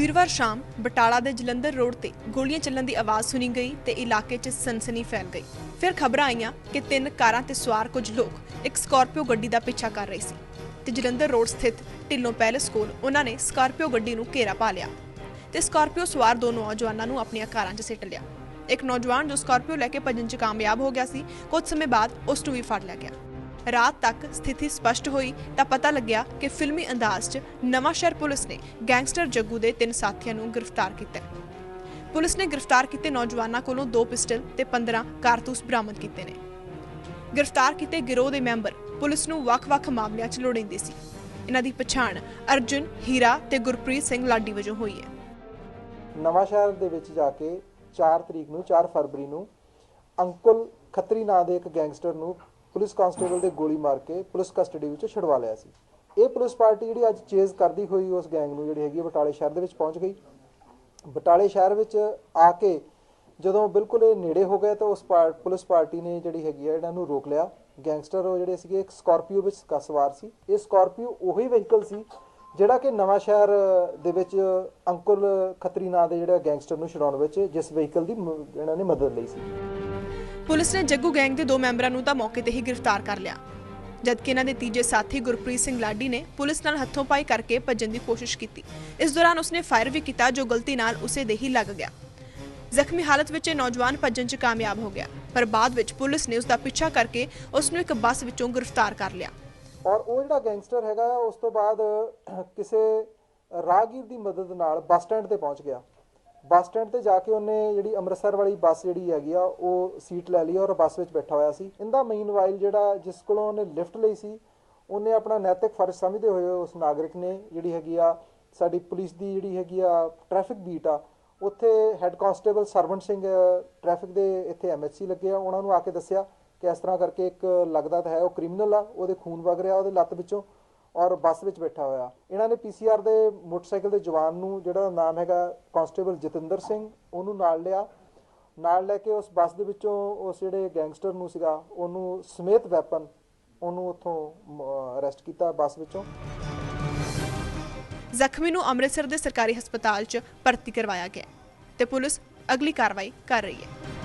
ਵੀਰਵਾਰ ਸ਼ਾਮ ਬਟਾਲਾ ਦੇ ਜਲੰਧਰ ਰੋਡ ਤੇ ਗੋਲੀਆਂ ਚੱਲਣ ਦੀ ਆਵਾਜ਼ ਸੁਣੀ ਗਈ ਤੇ ਇਲਾਕੇ 'ਚ ਸਨਸਨੀ ਫੈਲ ਗਈ। ਫਿਰ ਖਬਰਾਂ ਆਈਆਂ ਕਿ ਤਿੰਨ ਕਾਰਾਂ ਤੇ ਸਵਾਰ ਕੁਝ ਲੋਕ ਇੱਕ ਸਕਾਰਪੀਓ ਗੱਡੀ ਦਾ ਪਿੱਛਾ ਕਰ ਰਹੇ ਸੀ ਤੇ ਜਲੰਧਰ ਰੋਡ ਸਥਿਤ ਢਿੱਲੋਂ ਪੈਲੇਸ ਕੋਲ ਉਹਨਾਂ ਨੇ ਸਕਾਰਪੀਓ ਗੱਡੀ ਨੂੰ ਘੇਰਾ ਪਾ ਲਿਆ ਤੇ ਸਕਾਰਪੀਓ ਸਵਾਰ ਦੋ ਨੌਜਵਾਨਾਂ ਨੂੰ ਆਪਣੀਆਂ ਕਾਰਾਂ 'ਚ ਸਿੱਟ ਲਿਆ। ਇੱਕ ਨੌਜਵਾਨ ਜੋ ਸਕਾਰਪੀਓ ਲੈ ਕੇ ਭੱਜਣ 'ਚ ਕਾਮਯਾਬ ਹੋ ਗਿਆ ਸੀ, ਕੁਝ ਸਮੇਂ ਬਾਅਦ ਉਸ ਨੂੰ ਵੀ ਫੜ ਲਿਆ ਗਿਆ। ਰਾਤ ਤੱਕ ਸਥਿਤੀ ਸਪਸ਼ਟ ਹੋਈ ਤਾਂ ਪਤਾ ਲੱਗਿਆ ਕਿ ਫਿਲਮੀ ਅੰਦਾਜ਼ 'ਚ ਨਵਾਂ ਪੁਲਿਸ ਨੇ ਗੈਂਗਸਟਰ ਜੱਗੂ ਦੇ ਤਿੰਨ ਸਾਥੀਆਂ ਨੂੰ ਗ੍ਰਿਫਤਾਰ ਕੀਤਾ। ਪੁਲਿਸ ਨੇ ਗ੍ਰਿਫਤਾਰ ਕੀਤੇ ਨੌਜਵਾਨਾਂ ਕੋਲੋਂ ਦੋ ਪਿਸਟਲ ਤੇ 15 ਕਾਰਤੂਸ ਬਰਾਮਦ ਕੀਤੇ ਨੇ। ਗ੍ਰਿਫਤਾਰ ਕੀਤੇ ਗਿਰੋਹ ਦੇ ਮੈਂਬਰ ਪੁਲਿਸ ਨੂੰ ਵੱਖ-ਵੱਖ ਮਾਮਲਿਆਂ 'ਚ ਲੋੜੀਂਦੇ ਸੀ। ਇਹਨਾਂ ਦੀ ਪਛਾਣ ਅਰਜੁਨ, ਹੀਰਾ ਤੇ ਗੁਰਪ੍ਰੀਤ ਸਿੰਘ ਲਾਡੀ ਵਜੋਂ ਹੋਈ ਹੈ। ਨਵਾਂ ਸ਼ਹਿਰ ਦੇ ਵਿੱਚ ਜਾ ਕੇ 4 ਤਰੀਕ ਨੂੰ 4 ਫਰਵਰੀ ਨੂੰ ਅੰਕੁਲ ਖੱਤਰੀ ਨਾਂ ਦੇ ਇੱਕ ਗੈਂਗਸਟਰ ਨੂੰ ਪੁਲਿਸ ਕਾਂਸਟੇਬਲ ਦੇ ਗੋਲੀ ਮਾਰ ਕੇ ਪੁਲਿਸ ਕਸਟਡੀ ਵਿੱਚ ਛੁਡਵਾ ਲਿਆ ਸੀ। ਇਹ ਪੁਲਿਸ ਪਾਰਟੀ ਜਿਹੜੀ ਅੱਜ ਚੇਜ਼ ਕਰਦੀ ਹੋਈ ਉਸ ਗੈਂਗ ਨੂੰ ਜਿਹੜੀ ਹੈਗੀ ਬਟਾਲੇ ਸ਼ਹਿਰ ਦੇ ਵਿੱਚ ਪਹੁੰਚ ਗਈ। ਬਟਾਲੇ ਸ਼ਹਿਰ ਵਿੱਚ ਆ ਕੇ ਜਦੋਂ ਬਿਲਕੁਲ ਇਹ ਨੇੜੇ ਹੋ ਗਏ ਤਾਂ ਉਸ ਪਾਰ- ਪੁਲਿਸ ਪਾਰਟੀ ਨੇ ਜਿਹੜੀ ਹੈਗੀ ਆ, ਇਹਨਾਂ ਨੂੰ ਰੋਕ ਲਿਆ। ਗੈਂਗਸਟਰ ਉਹ ਜਿਹੜੇ ਸੀਗੇ, ਇੱਕ ਸਕਾਰਪੀਓ ਵਿੱਚ ਕ- ਸਵਾਰ ਸੀ। ਇਹ ਸਕਾਰਪੀਓ ਉਹੀ ਵਹੀਕਲ ਸੀ ਜਿਹੜਾ ਕਿ ਨਵਾਂ ਸ਼ਹਿਰ ਦੇ ਵਿੱਚ ਅੰਕੁਲ ਖੱਤਰੀ ਨਾਂ ਦੇ ਜਿਹੜਾ ਗੈਂਗਸਟਰ ਨੂੰ ਛਡਾਉਣ ਵਿੱਚ ਜਿਸ ਵਹੀਕਲ ਦੀ ਮ- ਇਹਨਾਂ ਨੇ ਮਦਦ ਲਈ ਸੀ। ਪੁਲਿਸ ਨੇ ਜੱਗੂ ਗੈਂਗ ਦੇ ਦੋ ਮੈਂਬਰਾਂ ਨੂੰ ਤਾਂ ਮੌਕੇ ਤੇ ਹੀ ਗ੍ਰਿਫਤਾਰ ਕਰ ਲਿਆ। ਜਦਕਿ ਇਹਨਾਂ ਦੇ ਤੀਜੇ ਸਾਥੀ ਗੁਰਪ੍ਰੀਤ ਸਿੰਘ ਲਾਡੀ ਨੇ ਪੁਲਿਸ ਨਾਲ ਹੱਥੋਂ ਪਾਈ ਕਰਕੇ ਭੱਜਣ ਦੀ ਕੋਸ਼ਿਸ਼ ਕੀਤੀ। ਇਸ ਦੌਰਾਨ ਉਸਨੇ ਫਾਇਰ ਵੀ ਕੀਤਾ, ਜੋ ਗਲਤੀ ਨਾਲ ਉਸੇ ਦੇ ਹੀ ਲੱਗ ਗਿਆ। ਜ਼ਖਮੀ ਹਾਲਤ ਵਿੱਚ ਇਹ ਨੌਜਵਾਨ ਭੱਜਣ 'ਚ ਕਾਮਯਾਬ ਹੋ ਗਿਆ, ਪਰ ਬਾਅਦ ਵਿੱਚ ਪੁਲਿਸ ਨੇ ਉਸ ਦਾ ਪਿੱਛਾ ਕਰਕੇ ਉਸ ਨੂੰ ਇੱਕ ਬੱਸ ਵਿੱਚੋਂ ਗ੍ਰਿਫਤਾਰ ਕਰ ਲਿਆ। ਔਰ ਉਹ ਜਿਹੜਾ ਗੈਂਗਸਟਰ ਹੈਗਾ, ਉਸ ਤੋਂ ਬਾਅਦ ਕਿਸੇ ਰਾਹਗੀਰ ਦੀ ਮਦਦ ਨਾਲ ਬੱਸ ਸਟੈਂਡ ਤੇ ਪਹੁੰਚ ਗਿਆ। ਬੱਸ ਸਟੈਂਡ ਤੇ ਜਾ ਕੇ ਉਹਨੇ ਜਿਹੜੀ ਅੰਮ੍ਰਿਤਸਰ ਵਾਲੀ ਬੱਸ ਜਿਹੜੀ ਹੈਗੀ ਆ, ਉਹ ਸੀਟ ਲੈ ਲਈ ਔਰ ਬੱਸ ਵਿੱਚ ਬੈਠਾ ਹੋਇਆ ਸੀ। ਇਹਦਾ ਮੀਨਵਾਈਲ ਜਿਹੜਾ ਜਿਸ ਕੋਲੋਂ ਉਹਨੇ ਲਿਫਟ ਲਈ ਸੀ, ਉਹਨੇ ਆਪਣਾ ਨੈਤਿਕ ਫਰਜ਼ ਸਮਝਦੇ ਹੋਏ ਉਸ ਨਾਗਰਿਕ ਨੇ ਜਿਹੜੀ ਹੈਗੀ ਆ, ਸਾਡੀ ਪੁਲਿਸ ਦੀ ਜਿਹੜੀ ਹੈਗੀ ਆ ਟ੍ਰੈਫਿਕ ਬੀਟ ਆ, ਉੱਥੇ head constable Sarwan Singh traffic ਦੇ ਇੱਥੇ ਐਮਐਚਸੀ ਲੱਗੇ ਆ। ਉਹਨਾਂ ਨੂੰ ਆ ਕੇ ਦੱਸਿਆ ਕਿ ਇਸ ਤਰ੍ਹਾਂ ਕਰਕੇ ਇੱਕ ਲੱਗਦਾ ਤਾਂ ਹੈ, ਉਹ ਕ੍ਰਿਮੀਨਲ ਆ, ਉਹਦੇ ਖੂਨ ਵਗ ਰਿਹਾ, ਉਹਦੇ ਲੱਤ ਵਿੱਚੋਂ। ਔਰ ਬੱਸ ਵਿੱਚ ਬੈਠਾ ਹੋਇਆ। ਇਹਨਾਂ ਨੇ ਪੀਸੀਆਰ ਦੇ ਮੋਟਰਸਾਈਕਲ ਦੇ ਜਵਾਨ ਨੂੰ, ਜਿਹੜਾ ਨਾਮ ਹੈਗਾ ਕਾਂਸਟੇਬਲ ਜਤਿੰਦਰ ਸਿੰਘ, ਉਹਨੂੰ ਨਾਲ ਲਿਆ। ਨਾਲ ਲੈ ਕੇ ਉਸ ਬੱਸ ਦੇ ਵਿੱਚੋਂ ਉਸ ਜਿਹੜੇ ਗੈਂਗਸਟਰ ਨੂੰ ਸੀਗਾ, ਉਹਨੂੰ ਸਮੇਤ ਵੈਪਨ ਉਹਨੂੰ ਉੱਥੋਂ ਅਰੈਸਟ ਕੀਤਾ ਬੱਸ ਵਿੱਚੋਂ। ਜ਼ਖਮੀ ਨੂੰ ਅੰਮ੍ਰਿਤਸਰ ਦੇ ਸਰਕਾਰੀ ਹਸਪਤਾਲ 'ਚ ਭਰਤੀ ਕਰਵਾਇਆ ਗਿਆ ਹੈ ਤੇ ਪੁਲਿਸ ਅਗਲੀ ਕਾਰਵਾਈ ਕਰ ਰਹੀ ਹੈ।